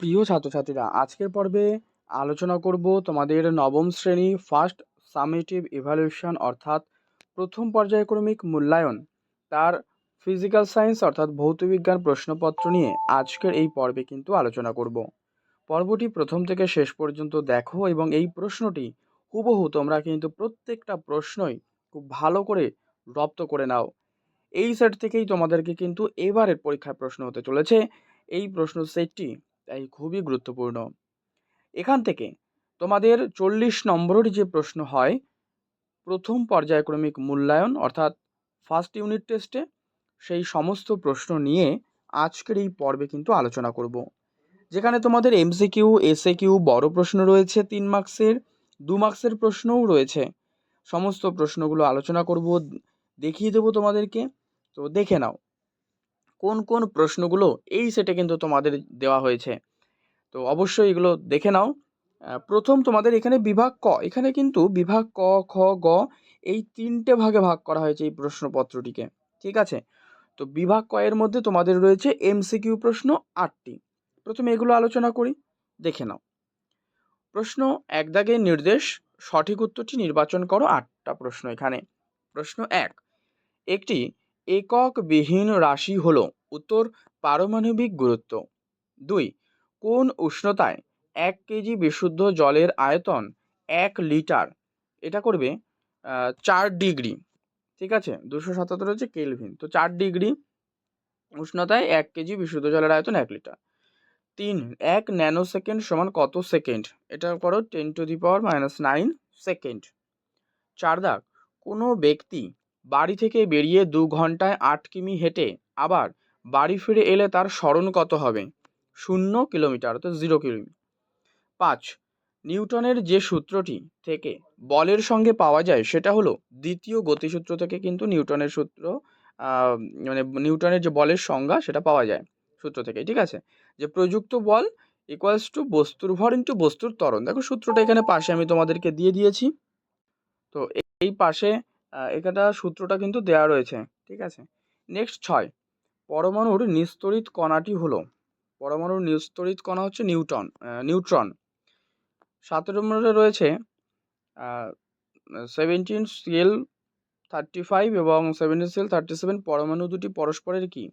প্রিয় ছাত্রছাত্রীরা, আজকের পর্বে আলোচনা করব তোমাদের নবম শ্রেণি ফার্স্ট সামেটিভ ইভ্যালুয়েশন অর্থাৎ প্রথম পর্যায়ক্রমিক মূল্যায়ন, তার ফিজিক্যাল সায়েন্স অর্থাৎ ভৌতবিজ্ঞান প্রশ্নপত্র নিয়ে আজকের এই পর্বে কিন্তু আলোচনা করব। পর্বটি প্রথম থেকে শেষ পর্যন্ত দেখো এবং এই প্রশ্নটি হুবহু তোমরা কিন্তু প্রত্যেকটা প্রশ্নই খুব ভালো করে রপ্ত করে নাও। এই সেট থেকেই তোমাদেরকে কিন্তু এবারের পরীক্ষার প্রশ্ন হতে চলেছে। এই প্রশ্ন সেটটি তাই খুবই গুরুত্বপূর্ণ। এখান থেকে তোমাদের চল্লিশ নম্বরের যে প্রশ্ন হয়, প্রথম পর্যায়ক্রমিক মূল্যায়ন অর্থাৎ ফার্স্ট ইউনিট টেস্টে সেই সমস্ত প্রশ্ন নিয়ে আজকের এই পর্বে কিন্তু আলোচনা করব। যেখানে তোমাদের এমসিকিউ এসএ কিউ বড় প্রশ্ন রয়েছে, তিন মার্কসের দু মার্কসের প্রশ্নও রয়েছে। সমস্ত প্রশ্নগুলো আলোচনা করব, দেখিয়ে দেবো তোমাদেরকে। তো দেখে নাও। কোন কোন প্রশ্নগুলো এই সেটে কিন্তু তোমাদের দেওয়া হয়েছে। তো অবশ্যই এগুলো দেখে নাও। প্রথম তোমাদের এখানে বিভাগ ক। এখানে কিন্তু বিভাগ ক, খ, গ এই তিনটে ভাগে ভাগ করা হয়েছে এই প্রশ্নপত্রটিকে। ঠিক আছে? তো বিভাগ ক এর মধ্যে তোমাদের রয়েছে এমসিকিউ প্রশ্ন আটটি। প্রথমে এগুলো আলোচনা করি, দেখে নাও। প্রশ্ন এক দাগের নির্দেশ, সঠিক উত্তরটি নির্বাচন করো আটটা প্রশ্ন এখানে। প্রশ্ন এক, একটি এককবিহীন রাশি হলো উত্তর পারমাণবিক গুরুত্ব। দুই, কোন উষ্ণতায় এক কেজি বিশুদ্ধ জলের আয়তন এক লিটার? এটা করবে চার ডিগ্রি। ঠিক আছে? দুশো সাতাত্তর হচ্ছে কেলভিন। তো চার ডিগ্রি উষ্ণতায় এক কেজি বিশুদ্ধ জলের আয়তন এক লিটার। তিন, এক ন্যানো সেকেন্ড সমান কত সেকেন্ড? এটা করো, ten to the power minus nine second. চার দাগ, কোনো ব্যক্তি বাড়ি থেকে বেরিয়ে দু ঘন্টায় আট কিমি হেঁটে আবার বাড়ি ফিরে এলে তার স্মরণ কত হবে? শূন্য কিলোমিটার, অর্থাৎ জিরো কিলোমিটার পাঁচ, নিউটনের যে সূত্রটি থেকে বলের সঙ্গে পাওয়া যায় সেটা হলো দ্বিতীয় গতিসূত্র থেকে কিন্তু নিউটনের সূত্র মানে নিউটনের যে বলের সংজ্ঞা সেটা পাওয়া যায় সূত্র থেকে, ঠিক আছে? যে প্রযুক্ত বল ইকুয়ালস টু বস্তুর ভর ইন্টু বস্তুর ত্বরণ। দেখো সূত্রটা এখানে পাশে আমি তোমাদেরকে দিয়ে দিয়েছি। তো এই পাশে এখানটা সূত্রটা কিন্তু দেওয়া রয়েছে, ঠিক আছে? নেক্সট ছয়, পরমাণুর নিস্তরিত কণাটি হলো, পরমাণুর নিস্তরিত কণা হচ্ছে নিউটন নিউট্রন। সাত নম্বরে রয়েছে সেভেন্টিন সিএল থার্টি ফাইভ এবং সেভেন্টিন সিএল থার্টি সেভেন পরমাণু দুটি পরস্পরের কি?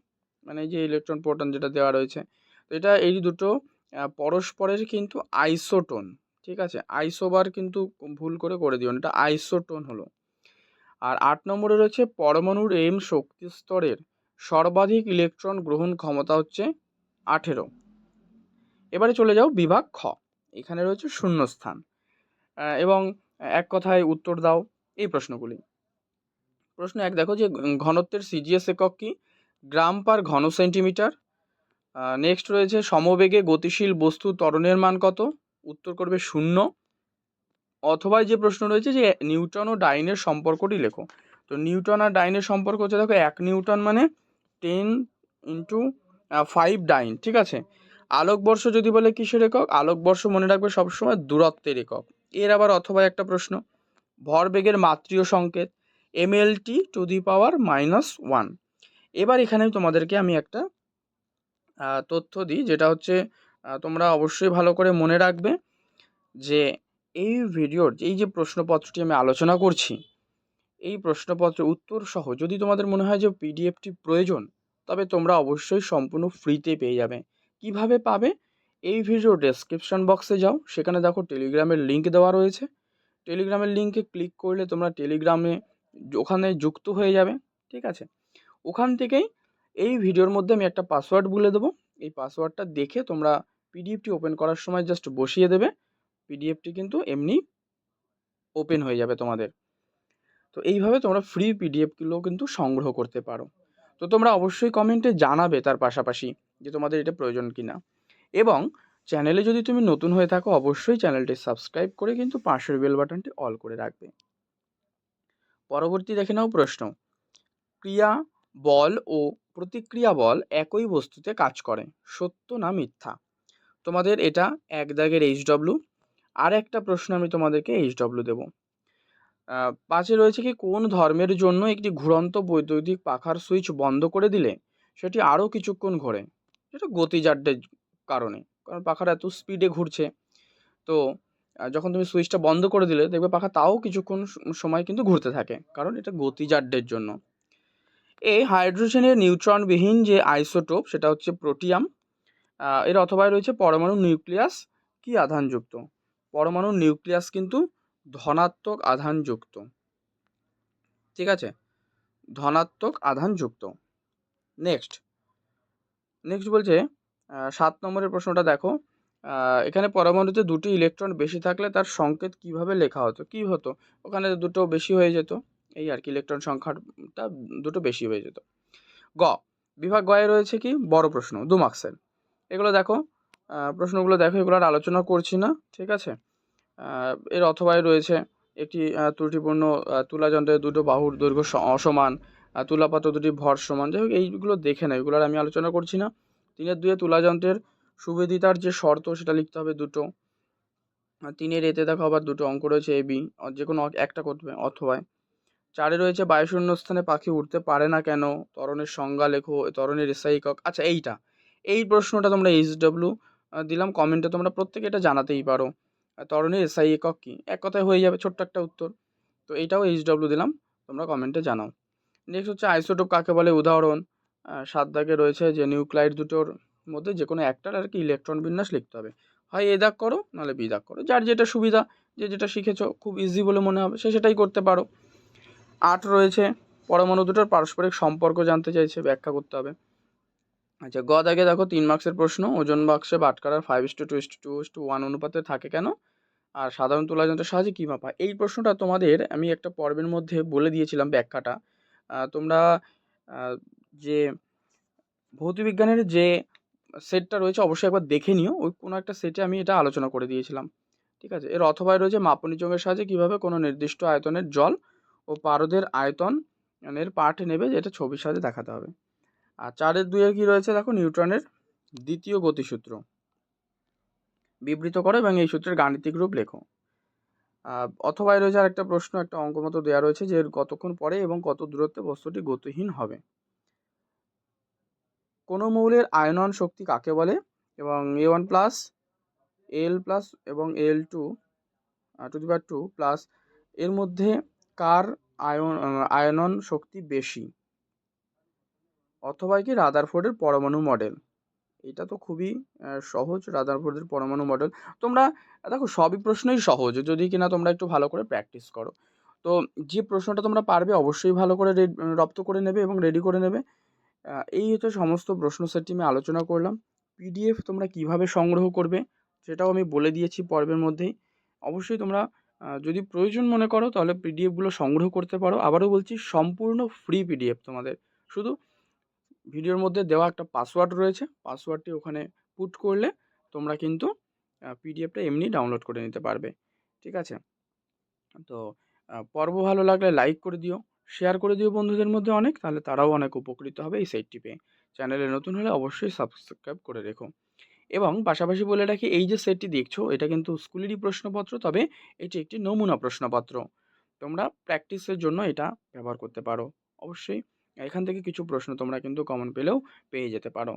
মানে যে ইলেকট্রন প্রোটন যেটা দেওয়া রয়েছে, তো এটা এই দুটো পরস্পরের কিন্তু আইসোটোন ঠিক আছে? আইসোবার কিন্তু ভুল করে করে দিও এটা আইসোটোন হলো। আর আট নম্বরে রয়েছে পরমাণুর এম শক্তি স্তরের সর্বাধিক ইলেকট্রন গ্রহণ ক্ষমতা হচ্ছে আঠেরো। এবারে চলে যাও বিভাগ খ। এখানে রয়েছে শূন্যস্থান। এবং এক কথায় উত্তর দাও এই প্রশ্নগুলি। প্রশ্ন এক, দেখো যে ঘনত্বের সিজিএস একক কি? গ্রাম পার ঘন সেন্টিমিটার। নেক্সট রয়েছে সমবেগে গতিশীল বস্তু ত্বরণের মান কত? উত্তর করবে শূন্য। অথবা যে প্রশ্ন রয়েছে যে নিউটন ও ডাইনের সম্পর্কটি লেখো। তো নিউটন আর ডাইনের সম্পর্ক হচ্ছে দেখো এক নিউটন মানে টেন ইন্টু ফাইভ ডাইন, ঠিক আছে? আলোকবর্ষ যদি বলে কিসের একক? আলোকবর্ষ মনে রাখবে সবসময় দূরত্বের একক। এর আবার অথবা একটা প্রশ্ন, ভরবেগের মাতৃয় সংকেত, MLT to the power minus one. এবার এখানে তোমাদেরকে আমি একটা তথ্য দিই, যেটা হচ্ছে তোমরা অবশ্যই ভালো করে মনে রাখবে যে এই ভিডিওর এই যে প্রশ্নপত্রটি আমি আলোচনা করছি, এই প্রশ্নপত্রের উত্তর সহ যদি তোমাদের মনে হয় যে পিডিএফটি প্রয়োজন, তবে তোমরা অবশ্যই সম্পূর্ণ ফ্রিতে পেয়ে যাবে। কীভাবে পাবে? এই ভিডিও ডেসক্রিপশন বক্সে যাও, সেখানে দেখো টেলিগ্রামের লিঙ্ক দেওয়া রয়েছে। টেলিগ্রামের লিঙ্কে ক্লিক করলে তোমরা টেলিগ্রামে ওখানে যুক্ত হয়ে যাবে, ঠিক আছে? ওখান থেকেই এই ভিডিওর মধ্যে আমি একটা পাসওয়ার্ড বলে দেবো। এই পাসওয়ার্ডটা দেখে তোমরা পিডিএফটি ওপেন করার সময় জাস্ট বসিয়ে দেবে। পিডিএফটি কিন্তু এমনি ওপেন হয়ে যাবে তোমাদের। তো এইভাবে তোমরা ফ্রি পিডিএফগুলো কিন্তু সংগ্রহ করতে পারো। তো তোমরা অবশ্যই কমেন্টে জানাবে তার পাশাপাশি যে তোমাদের এটা প্রয়োজন কি না এবং চ্যানেলে যদি তুমি নতুন হয়ে থাকো, অবশ্যই চ্যানেলটি সাবস্ক্রাইব করে কিন্তু পাশের বেল বাটনটি অল করে রাখবে। পরবর্তী দেখে নাও প্রশ্ন। ক্রিয়া বল ও প্রতিক্রিয়া বল একই বস্তুতে কাজ করে, সত্য না মিথ্যা? তোমাদের এটা এক দাগের এইচ ডব্লু আর একটা প্রশ্ন আমি তোমাদেরকে এইচ ডব্লু দেবো। পাঁচে রয়েছে কি, কোন ধর্মের জন্য একটি ঘুরন্ত বৈদ্যুতিক পাখার সুইচ বন্ধ করে দিলে সেটি আরও কিছুক্ষণ ঘোরে? সেটা গতিজাড্যের কারণে, কারণ পাখাটা এত স্পিডে ঘুরছে। তো যখন তুমি সুইচটা বন্ধ করে দিলে দেখবে পাখা তাও কিছুক্ষণ সময় কিন্তু ঘুরতে থাকে, কারণ এটা গতিজাড্যের জন্য। এই হাইড্রোজেনের নিউট্রনবিহীন যে আইসোটোপ, সেটা হচ্ছে প্রোটিয়াম। এর অথবা রয়েছে পরমাণু নিউক্লিয়াস, কি আধানযুক্ত? পরমাণু নিউক্লিয়াস কিন্তু ধনাত্মক আধানযুক্ত। ঠিক আছে? ধনাত্মক আধানযুক্ত। নেক্সট নেক্সট বলছে সাত নম্বরের প্রশ্নটা দেখো। এখানে পরমাণুতে দুটি ইলেকট্রন বেশি থাকলে তার সংকেত কীভাবে লেখা হতো? কি হতো? ওখানে দুটো বেশি হয়ে যেত। এই আর কি, ইলেকট্রন সংখ্যাটা দুটো বেশি হয়ে যেত। গ, বিভাগ গয়ে রয়েছে কি? বড় প্রশ্ন দু মার্কসের এগুলো দেখো প্রশ্নগুলো দেখো, এগুলো আর আলোচনা করছি না, ঠিক আছে? এর অথবায় রয়েছে একটি ত্রুটিপূর্ণ তুলাযন্ত্রের দুটো বাহুর দৈর্ঘ্য অসমান তুলাপাত্র দুটি ভর সমান। যাই হোক, এইগুলো দেখে না এগুলো আর আমি আলোচনা করছি না। তিনের দুয়ে তুলাযন্ত্রের সুবেদিতার যে শর্ত, সেটা লিখতে হবে দুটো। তিনের এতে দেখো আবার দুটো অঙ্ক রয়েছে, এ, বি যে কোনো একটা করবে অথবা চারে রয়েছে বায়ুশূন্য স্থানে পাখি উঠতে পারে না কেন? তরণের সংজ্ঞা লেখো তরণের একক আচ্ছা এইটা। এই প্রশ্নটা তোমরা এইচ ডব্লিউ দিলাম কমেন্টে তোমরা প্রত্যেকে এটা জানাতেই পারো। আর ত্বরণের এসআই একক কী? এক কথায় হয়ে যাবে ছোট্ট একটা উত্তর। তো এইটাও এইচ ডব্লিউ দিলাম, তোমরা কমেন্টে জানাও। নেক্সট হচ্ছে আইসোটোপ কাকে বলে? উদাহরণ। সাত দাগে রয়েছে যে নিউক্লাইড দুটোর মধ্যে যে কোনো একটার আর কি ইলেকট্রন বিন্যাস লিখতে হবে। হয় এ দাগ করো, নাহলে বি দাগ করো। যার যেটা সুবিধা, যে যেটা শিখেছো, খুব ইজি বলে মনে হবে, সে সেটাই করতে পারো। আট রয়েছে, পরমাণু দুটোর পারস্পরিক সম্পর্ক জানতে চাইছে, ব্যাখ্যা করতে হবে। আচ্ছা গ দাগে দেখো তিন মার্কসের প্রশ্ন, ওজন বাক্সে বাটকারার five is to two is to two one অনুপাতে থাকে কেন? আর সাধারণ তুলা যন্ত্রের সাহায্যে কী মাপা? এই প্রশ্নটা তোমাদের আমি একটা পর্বের মধ্যে বলে দিয়েছিলাম ব্যাখ্যাটা। তোমরা যে ভৌতবিজ্ঞানের যে সেটটা রয়েছে অবশ্যই একবার দেখে নিও। ওই কোনো একটা সেটে আমি এটা আলোচনা করে দিয়েছিলাম। ঠিক আছে? এর অথবায় রয়েছে মাপনী চোঙের সাহায্যে কীভাবে কোনো নির্দিষ্ট আয়তনের জল ও পারদের আয়তন এর পাঠ নেবে, যেটা ছবির সাহায্যে দেখাতে হবে। আর চারের দুইয়ের কী রয়েছে? দেখো নিউটনের দ্বিতীয় গতিসূত্র। বিবৃত করো এবং এই সূত্রের গাণিতিক রূপ লেখো। অথবা রয়েছে আরেকটা প্রশ্ন, একটা অঙ্ক মতো দেওয়া রয়েছে যে কতক্ষণ পরে এবং কত দূরত্বে বস্তুটি গতিহীন হবে। কোনো মৌলের আয়নন শক্তি কাকে বলে? এবং A one plus L plus এবং L two to the two plus এর মধ্যে কার আয়ন আয়নন শক্তি বেশি? অথবা কি রাদারফোর্ডের পরমাণু মডেল এটা তো খুবই সহজ রাদারফোর্ডের পরমাণু মডেল তোমরা, দেখো, সবই প্রশ্নই সহজ। যদি কিনা তোমরা একটু ভালো করে প্র্যাকটিস করো। তো যে প্রশ্নটা তোমরা পারবে, অবশ্যই ভালো করে রপ্ত করে নেবে এবং রেডি করে নেবে। এই হচ্ছে সমস্ত প্রশ্ন সেটটি আমি আলোচনা করলাম। পিডিএফ তোমরা কীভাবে সংগ্রহ করবে, সেটাও আমি বলে দিয়েছি পর্বের মধ্যেই। অবশ্যই তোমরা যদি প্রয়োজন মনে করো, তাহলে পিডিএফগুলো সংগ্রহ করতে পারো। আবারও বলছি, সম্পূর্ণ ফ্রি পিডিএফ তোমাদের। শুধু ভিডিওর মধ্যে দেওয়া একটা পাসওয়ার্ড রয়েছে। পাসওয়ার্ডটি ওখানে পুট করলে তোমরা কিন্তু পিডিএফটা এমনি ডাউনলোড করে নিতে পারবে। ঠিক আছে? তো পর্ব ভালো লাগলে লাইক করে দিও, শেয়ার করে দিও বন্ধুদের মধ্যে অনেক, তাহলে তারাও অনেক উপকৃত হবে এই সাইটটি পেয়ে। চ্যানেলে নতুন হলে অবশ্যই সাবস্ক্রাইব করে রেখো। এবং পাশাপাশি বলে রাখি, এই যে সেটটি দেখছ, এটা কিন্তু স্কুলেরই প্রশ্নপত্র, তবে এটি একটি নমুনা প্রশ্নপত্র। তোমরা প্র্যাকটিসের জন্য এটা ব্যবহার করতে পারো। অবশ্যই এখান থেকে কিছু প্রশ্ন তোমরা কিন্তু কমন পেলেও পেয়ে যেতে পারো।